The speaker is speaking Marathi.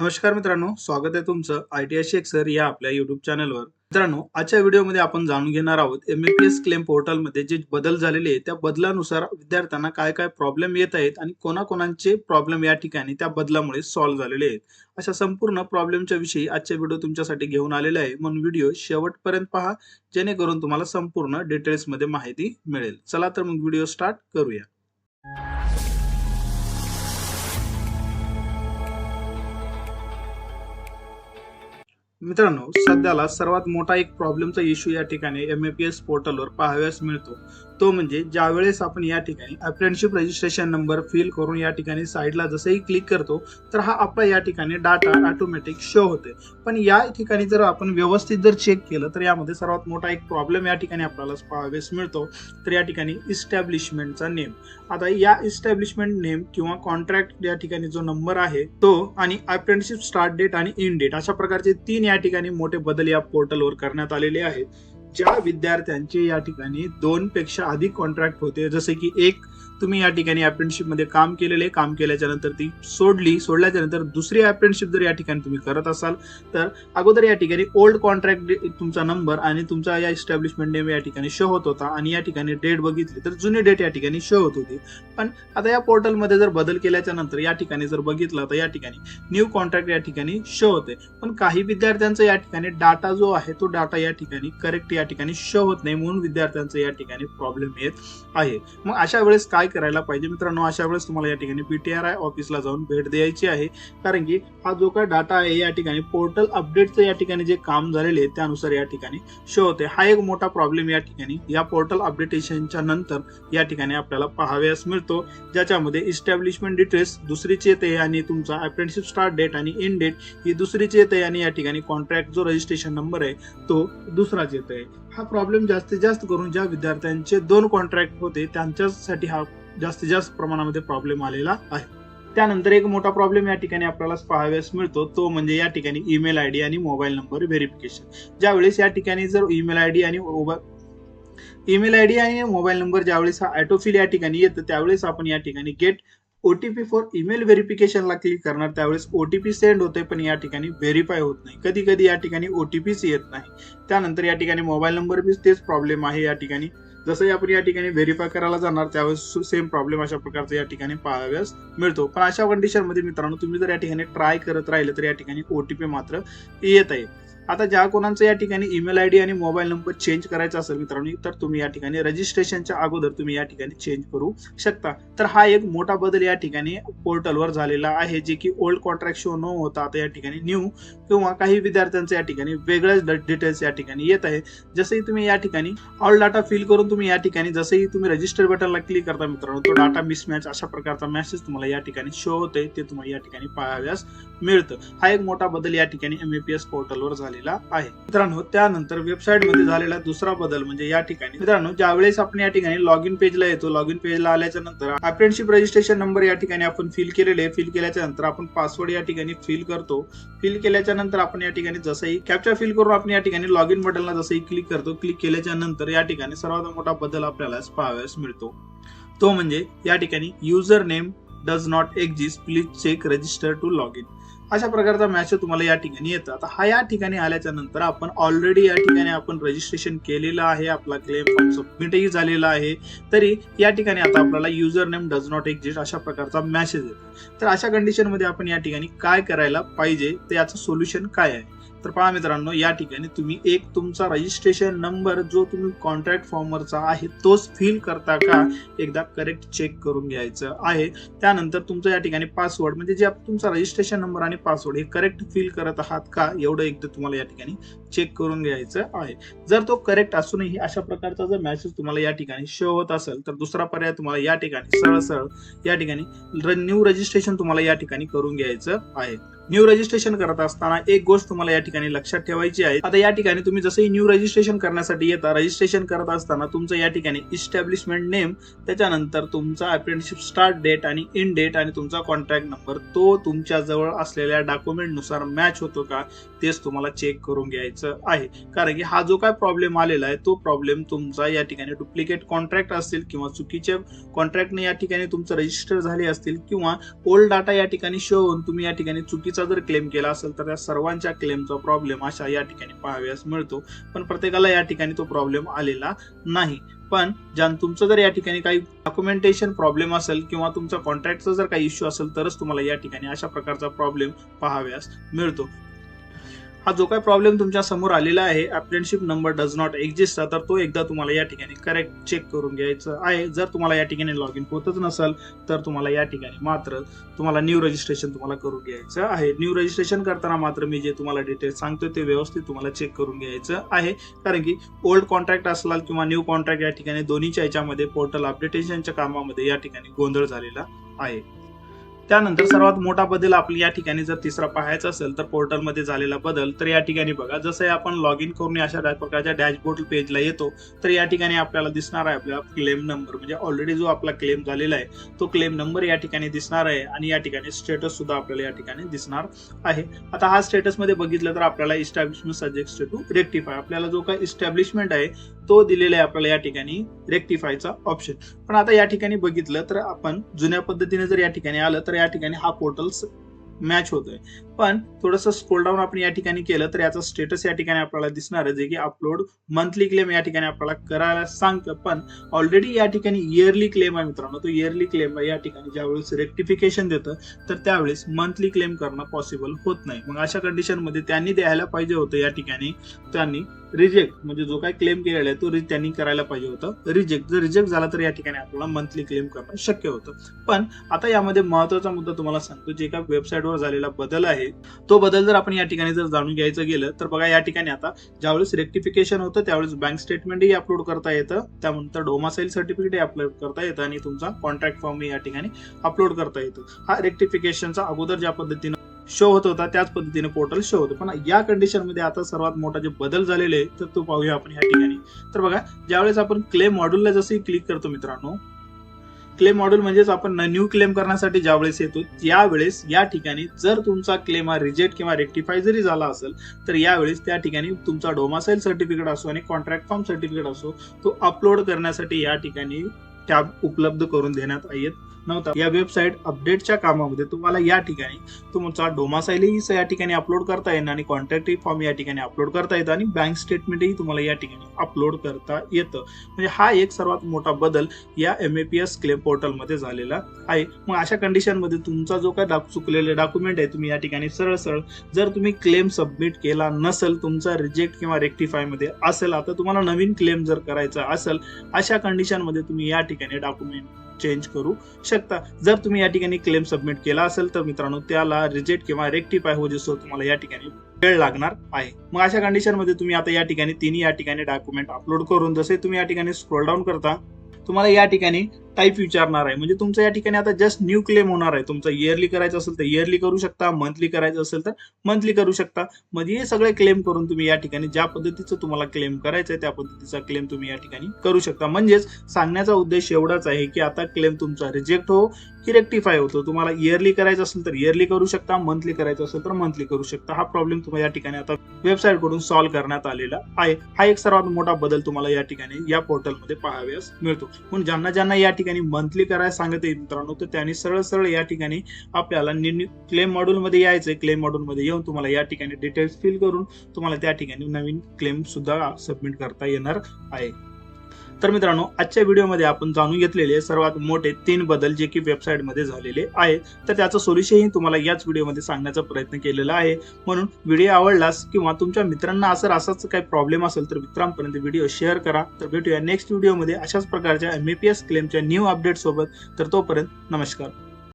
नमस्कार मित्रांनो स्वागत आहे तुमचं आय टी आय सर या आपल्या युट्यूब चॅनलवर मित्रांनो आजच्या व्हिडिओमध्ये आपण जाणून घेणार आहोत M A P S claim पोर्टलमध्ये जे बदल झालेले आहेत त्या बदलानुसार विद्यार्थ्यांना काय काय प्रॉब्लेम येत आहेत आणि कोणाकोणांचे प्रॉब्लेम या ठिकाणी त्या बदलामुळे सॉल्व्ह झालेले आहेत. अशा संपूर्ण प्रॉब्लेमच्या विषयी आजच्या व्हिडिओ तुमच्यासाठी घेऊन आलेला आहे. म्हणून व्हिडिओ शेवटपर्यंत पहा जेणेकरून तुम्हाला संपूर्ण डिटेल्समध्ये माहिती मिळेल. चला तर मग व्हिडिओ स्टार्ट करूया. मित्रांनो सध्याला सर्वात मोठा एक प्रॉब्लेमचा इश्यू या ठिकाणी एम ए पी एस पोर्टलवर पाहाव्यास मिळतो. तो म्हणजे ज्या वेळेस आपण या ठिकाणी अप्रेंटशिप रजिस्ट्रेशन नंबर फिल करून या ठिकाणी साईडला जसंही क्लिक करतो तर हा आपला या ठिकाणी डाटा ऑटोमॅटिक शो होते. पण या ठिकाणी जर आपण व्यवस्थित जर चेक केलं तर यामध्ये सर्वात मोठा एक प्रॉब्लेम या ठिकाणी आपल्याला पाहावेस मिळतो. तर या ठिकाणी इस्टॅब्लिशमेंटचा नेम आता या इस्टॅब्लिशमेंट नेम किंवा कॉन्ट्रॅक्ट या ठिकाणी जो नंबर आहे तो आणि अप्रेंटिसशिप स्टार्ट डेट आणि इन डेट अशा प्रकारचे तीन या ठिकाणी मोठे बदल या पोर्टलवर करण्यात आलेले आहेत. ज्या विद्यार्थ्यांचे या ठिकाणी दोन पेक्षा अधिक कॉन्ट्रॅक्ट होते जसे की एक तुम्ही या ठिकाणी अप्रेंटिसशिपमध्ये काम केलेले काम केल्याच्यानंतर ती सोडली सोडल्याच्या नंतर दुसरी अप्रेंटिसशिप जर या ठिकाणी तुम्ही करत असाल तर अगोदर या ठिकाणी ओल्ड कॉन्ट्रॅक्ट तुमचा नंबर आणि तुमचा या इस्टॅब्लिशमेंट नेम या ठिकाणी शो होत होता आणि या ठिकाणी डेट बघितली तर जुनी डेट या ठिकाणी शो होत होती पण आता या पोर्टलमध्ये जर बदल केल्याच्यानंतर या ठिकाणी जर बघितलं तर या ठिकाणी न्यू कॉन्ट्रॅक्ट या ठिकाणी शो होते पण काही विद्यार्थ्यांचा या ठिकाणी डाटा जो आहे तो डाटा या ठिकाणी करेक्ट या ठिकाणी शो होत नाही म्हणून विद्यार्थ्यांचा या ठिकाणी प्रॉब्लेम येत आहे मग अशा वेळेस काय करायला पाहिजे. मित्रांनो अशा वेळेस तुम्हाला या ठिकाणी पीटीआर आय ऑफिसला जाऊन भेट द्यायची आहे. कारण की हा जो काय डाटा आहे या ठिकाणी पोर्टल अपडेटचं या ठिकाणी जे काम झालेले आहे त्यानुसार या ठिकाणी शो होते. हा एक मोठा प्रॉब्लेम या ठिकाणी. या पोर्टल अपडेटेशनच्या नंतर या ठिकाणी आपल्याला पाहाव्यास मिळतो. ज्याच्यामध्ये इस्टॅब्लिशमेंट डिटेल्स दुसरीच येते आणि तुमचा अप्रेंटिसशिप स्टार्ट डेट आणि इन डेट ही दुसरीच येते आणि या ठिकाणी कॉन्ट्रॅक्ट जो रजिस्ट्रेशन नंबर आहे तो दुसराच येत आहे हा प्रॉब्लेम जास्तीत जास्त करून ज्या विद्यार्थ्यांचे दोन कॉन्ट्रॅक्ट होते त्यांच्यासाठी हा जास्तीत जास्त प्रमाणामध्ये प्रॉब्लेम आलेला आहे. त्यानंतर एक मोठा प्रॉब्लेम या ठिकाणी आपल्याला पाहाव्यास मिळतो. तो म्हणजे या ठिकाणी ईमेल आय डी आणि मोबाईल नंबर व्हेरिफिकेशन ज्यावेळेस या ठिकाणी जर ईमेल आय डी आणि ईमेल आय डी आणि मोबाईल नंबर ज्यावेळेस हा ॲटोफिल या ठिकाणी येतं त्यावेळेस आपण या ठिकाणी गेट ओटीपी फॉर ईमेल व्हेरिफिकेशनला क्लिक करणार. त्यावेळेस ओटीपी सेंड होते पण या ठिकाणी व्हेरीफाय होत नाही. कधी कधी या ठिकाणी ओटीपीच येत नाही. त्यानंतर या ठिकाणी मोबाईल नंबर बी तेच प्रॉब्लेम आहे. या ठिकाणी जसंही आपण या ठिकाणी व्हेरीफाय करायला जाणार त्यावेळेस सेम प्रॉब्लेम अशा प्रकारचा या ठिकाणी पाहाव्यास मिळतो. पण अशा कंडिशनमध्ये मित्रांनो तुम्ही जर या ठिकाणी ट्राय करत राहिलं तर या ठिकाणी ओटीपी मात्र येत आहे. आता ज्या कोणाचं या ठिकाणी ईमेल आय डी आणि मोबाईल नंबर चेंज करायचा असेल मित्रांनो तर तुम्ही या ठिकाणी रजिस्ट्रेशनच्या अगोदर तुम्ही या ठिकाणी चेंज करू शकता तर हा एक मोठा बदल या ठिकाणी पोर्टलवर झालेला आहे जे की ओल्ड कॉन्ट्रॅक्ट शो न होता आता या ठिकाणी न्यू किंवा काही विद्यार्थ्यांचं या ठिकाणी वेगळ्याच डिटेल्स या ठिकाणी येत आहे जसंही तुम्ही या ठिकाणी ऑल डाटा फिल करून तुम्ही या ठिकाणी जसंही तुम्ही रजिस्टर बटनला क्लिक करता मित्रांनो तो डाटा मिसमॅच अशा प्रकारचा मेसेज तुम्हाला या ठिकाणी शो होते ते तुम्हाला या ठिकाणी पाहाव्यास मिळतं हा एक मोठा बदल या ठिकाणी एम ए पी एस पोर्टलवर झालेला आहे. मित्रांनो त्यानंतर वेबसाईटमध्ये झालेला दुसरा बदल म्हणजे या ठिकाणी. मित्रांनो ज्यावेळेस आपण या ठिकाणी लॉग इन पेजला येतो लॉग इन पेजला आल्याच्यानंतर अप्रेंटशिप रजिस्ट्रेशन नंबर या ठिकाणी आपण फिल केलेले फिल केल्याच्यानंतर आपण पासवर्ड या ठिकाणी फिल करतो. फिल केल्याच्यानंतर आपण या ठिकाणी जसंही कॅप्चर फिल करून आपण या ठिकाणी लॉग इन बटनला जसंही क्लिक करतो क्लिक केल्याच्यानंतर या ठिकाणी सर्वात मोठा बदल आपल्याला पाहाव्यास मिळतो. तो म्हणजे या ठिकाणी user name does not exist please check register to log in अशा प्रकारचा मॅसेज तुम्हाला या ठिकाणी येतं आता हा या ठिकाणी आल्याच्यानंतर आपण ऑलरेडी या ठिकाणी आपण रजिस्ट्रेशन केलेलं आहे आपला क्लेम फॉर्म सबमिटही झालेला आहे. तरी या ठिकाणी आता आपल्याला user name does not exist अशा प्रकारचा मॅसेज येतो. तर अशा कंडिशनमध्ये आपण या ठिकाणी काय करायला पाहिजे? तर याचं सोल्युशन काय आहे? तर पहा मित्रांनो या ठिकाणी तुम्ही एक तुमचा रजिस्ट्रेशन नंबर जो तुम्ही कॉन्ट्रॅक्ट फॉर्मवरचा आहे तोच फिल करता का? एकदा करेक्ट चेक करून घ्यायचं आहे. त्यानंतर तुमचं या ठिकाणी पासवर्ड म्हणजे जे तुमचा रजिस्ट्रेशन नंबर आणि पासवर्ड हे करेक्ट फिल करत आहात का? एवढं एकदा तुम्हाला या ठिकाणी चेक करून घ्यायचं आहे. जर तो करेक्ट असूनही अशा प्रकारचा जर मॅसेज तुम्हाला या ठिकाणी शो होत असेल तर दुसरा पर्याय तुम्हाला या ठिकाणी सरळ सरळ या ठिकाणी न्यू रजिस्ट्रेशन तुम्हाला या ठिकाणी करून घ्यायचं आहे. न्यू रजिस्ट्रेशन करत असताना एक गोष्ट तुम्हाला या ठिकाणी लक्षात ठेवायची आहे. आता या ठिकाणी तुम्ही जसंही न्यू रजिस्ट्रेशन करण्यासाठी येता रजिस्ट्रेशन करत असताना तुमचं या ठिकाणी इस्टॅब्लिशमेंट नेम त्याच्यानंतर तुमचा अप्रेंटिसशिप स्टार्ट डेट आणि इन डेट आणि तुमचा कॉन्ट्रॅक्ट नंबर तो तुमच्या जवळ असलेल्या डॉक्युमेंटनुसार मॅच होतो का तेच तुम्हाला चेक करून घ्यायचं आहे. कारण की हा जो काय प्रॉब्लेम आलेला आहे तो प्रॉब्लेम तुमचा या ठिकाणी डुप्लिकेट कॉन्ट्रॅक्ट असतील किंवा चुकीच्या कॉन्ट्रॅक्टने या ठिकाणी तुमचं रजिस्टर झाले असतील किंवा ओल्ड डाटा या ठिकाणी शो होऊन तुम्ही या ठिकाणी चुकीचा जर क्लेम केला असेल तर त्या सर्वांच्या क्लेमचा प्रॉब्लेम अशा या ठिकाणी पाहाव्यास मिळतो. पण प्रत्येकाला या ठिकाणी तो प्रॉब्लेम आलेला नाही. पण ज्या तुमचं जर या ठिकाणी काही डॉक्युमेंटेशन प्रॉब्लेम असेल किंवा तुमचा कॉन्ट्रॅक्टचा जर काही इश्यू असेल तरच तुम्हाला या ठिकाणी अशा प्रकारचा प्रॉब्लेम पाहाव्यास मिळतो. हा जो काही प्रॉब्लेम तुमच्यासमोर आलेला आहे apprenticeship number does not exist तर तो एकदा तुम्हाला या ठिकाणी करेक्ट चेक करून घ्यायचं आहे. जर तुम्हाला या ठिकाणी लॉग इन होतच नसेल तर तुम्हाला या ठिकाणी मात्र तुम्हाला न्यू रजिस्ट्रेशन तुम्हाला करून घ्यायचं आहे. न्यू रजिस्ट्रेशन करताना मात्र मी जे तुम्हाला डिटेल्स सांगतो ते व्यवस्थित तुम्हाला चेक करून घ्यायचं आहे. कारण की ओल्ड कॉन्ट्रॅक्ट असलाल किंवा न्यू कॉन्ट्रॅक्ट या ठिकाणी दोन्हीच्या याच्यामध्ये पोर्टल अपडेटेशनच्या कामामध्ये या ठिकाणी गोंधळ झालेला आहे. त्यानंतर सर्वात मोठा बदल आपल्या या ठिकाणी जर तिसरा पाहायचा असेल तर पोर्टलमध्ये झालेला बदल तर या ठिकाणी बघा जसं आपण लॉग इन करून अशा प्रकारच्या डॅशबोर्ड पेजला येतो तर या ठिकाणी आपल्याला दिसणार आहे आपला क्लेम नंबर म्हणजे ऑलरेडी जो आपला क्लेम झालेला आहे तो क्लेम नंबर या ठिकाणी दिसणार आहे आणि या ठिकाणी स्टेटस सुद्धा आपल्याला या ठिकाणी दिसणार आहे. आता हा स्टेटसमध्ये बघितलं तर आपल्याला इस्टॅब्लिशमेंट सब्जेक्ट टू रेक्टिफाय आपल्याला जो काही इस्टॅब्लिशमेंट आहे तो दिलेला आहे आपल्याला या ठिकाणी रेक्टिफायचा ऑप्शन पण आता या ठिकाणी बघितलं तर आपण जुन्या पद्धतीने जर या ठिकाणी आलं तर या ठिकाणी हा पोर्टल मॅच होतोय. पण थोडस स्क्रोल डाऊन आपण या ठिकाणी केलं तर याचा स्टेटस या ठिकाणी आपल्याला दिसणार आहे जे की अपलोड मंथली क्लेम या ठिकाणी आपल्याला करायला सांगतं. पण ऑलरेडी या ठिकाणी इयरली क्लेम आहे मित्रांनो. तो इयरली क्लेम आहे या ठिकाणी ज्यावेळेस रेक्टिफिकेशन देतं तर त्यावेळेस मंथली क्लेम करणं पॉसिबल होत नाही. मग अशा कंडिशनमध्ये त्यांनी द्यायला पाहिजे होतं या ठिकाणी त्यांनी रिजेक्ट म्हणजे जो काही क्लेम केलेला आहे तो रि- त्यांनी करायला पाहिजे होतं. रिजेक्ट जर रिजेक्ट झाला तर या ठिकाणी आपल्याला मंथली क्लेम करणं शक्य होतं. पण आता यामध्ये महत्त्वाचा मुद्दा तुम्हाला सांगतो जे का वेबसाईटवर झालेला बदल आहे तो बदल जर आपण या ठिकाणी जर जाणून घ्यायचं गेलं तर बघा या ठिकाणी आता ज्यावेळेस रेक्टिफिकेशन होतं त्यावेळेस बँक स्टेटमेंटही अपलोड करता येतं. त्यानंतर डोमासाईल सर्टिफिकेटही अपलोड करता येतं आणि तुमचा कॉन्ट्रॅक्ट फॉर्म या ठिकाणी अपलोड करता येतो. हा रेक्टिफिकेशनचा अगोदर ज्या पद्धतीनं शो होत होता त्याच पद्धतीने पोर्टल शो होतो. पण या कंडिशनमध्ये आता सर्वात मोठा जे बदल झालेले आहे तर तो पाहूया आपण या ठिकाणी. तर बघा ज्यावेळेस आपण क्लेम मॉड्यूलला जसं क्लिक करतो मित्रांनो क्लेम मॉड्यूल म्हणजेच आपण न्यू क्लेम करण्यासाठी ज्यावेळेस येतो त्यावेळेस या ठिकाणी जर तुमचा क्लेम हा रिजेक्ट किंवा रेक्टिफाय जरी झाला असेल तर यावेळेस त्या ठिकाणी तुमचा डोमासाईल सर्टिफिकेट असो आणि कॉन्ट्रॅक्ट फॉर्म सर्टिफिकेट असो तो अपलोड करण्यासाठी या ठिकाणी टॅब उपलब्ध करून देण्यात येत नव्हता. या वेबसाईट अपडेटच्या कामामध्ये तुम्हाला या ठिकाणी तुमचा डोमासाईलही या ठिकाणी अपलोड करता येईल आणि कॉन्ट्रॅक्ट फॉर्म या ठिकाणी अपलोड करता येतं आणि बँक स्टेटमेंटही तुम्हाला या ठिकाणी अपलोड करता येतं. म्हणजे हा एक सर्वात मोठा बदल या M A P S claim पोर्टलमध्ये झालेला आहे. मग अशा कंडिशनमध्ये तुमचा जो काय डाक चुकलेले डॉक्युमेंट आहे तुम्ही या ठिकाणी सरळ सरळ जर तुम्ही क्लेम सबमिट केला नसेल तुमचा रिजेक्ट किंवा रेक्टिफायमध्ये असेल आता तुम्हाला नवीन क्लेम जर करायचा असेल अशा कंडिशनमध्ये तुम्ही या ठिकाणी डॉक्युमेंट चेंज करू शकता. जर तुम्ही या ठिकाणी क्लेम सबमिट केला असेल तर मित्रांनो त्याला रिजेक्ट किंवा रेक्टिफाय हो जसं तुम्हाला या ठिकाणी वेळ लागणार आहे. मग अशा कंडिशनमध्ये तुम्ही आता या ठिकाणी तिन्ही या ठिकाणी डॉक्युमेंट अपलोड करून जसे तुम्ही या ठिकाणी स्क्रोल डाऊन करता तुम्हाला या ठिकाणी टाईप विचारणार आहे. म्हणजे तुमचं या ठिकाणी आता जस्ट न्यू क्लेम होणार आहे. तुमचं इयरली करायचं असेल तर इयरली करू शकता मंथली करायचं असेल तर मंथली करू शकता. म्हणजे हे सगळे क्लेम करून तुम्ही या ठिकाणी ज्या पद्धतीचं तुम्हाला क्लेम करायचं आहे त्या पद्धतीचा क्लेम तुम्ही या ठिकाणी करू शकता. म्हणजेच सांगण्याचा उद्देश एवढाच आहे की आता क्लेम तुमचा रिजेक्ट हो की रेक्टिफाय होतो. तुम्हाला इयरली करायचं असेल तर इयरली करू शकता मंथली करायचं असेल तर मंथली करू शकता. हा प्रॉब्लेम तुम्हाला या ठिकाणी आता वेबसाईटकडून सॉल्व्ह करण्यात आलेला आहे. हा एक सर्वात मोठा बदल तुम्हाला या ठिकाणी या पोर्टलमध्ये पाहाव्यास मिळतो. म्हणून ज्यांना ज्यांना या ठिकाणी मंथली करायला सांगत आहे मित्रांनो तर त्यांनी सरळ सरळ या ठिकाणी आपल्याला क्लेम मॉड्यूल मध्ये यायचंय. क्लेम मॉड्यूल मध्ये येऊन तुम्हाला या ठिकाणी डिटेल्स फिल करून तुम्हाला त्या ठिकाणी नवीन क्लेम सुद्धा सबमिट करता येणार आहे. तर मित्रांनो आजच्या व्हिडिओमध्ये आपण जाणून घेतलेले सर्वात मोठे तीन बदल जे की वेबसाईटमध्ये झालेले आहेत. तर त्याचं सोल्युशनही तुम्हाला याच व्हिडिओमध्ये सांगण्याचा प्रयत्न केलेला आहे. म्हणून व्हिडिओ आवडलास किंवा तुमच्या मित्रांना असं असाच काही प्रॉब्लेम असेल तर मित्रांपर्यंत व्हिडिओ शेअर करा. तर भेटूया नेक्स्ट व्हिडिओमध्ये अशाच प्रकारच्या एम ए पी एस क्लेमच्या न्यू अपडेट सोबत. तर तोपर्यंत नमस्कार.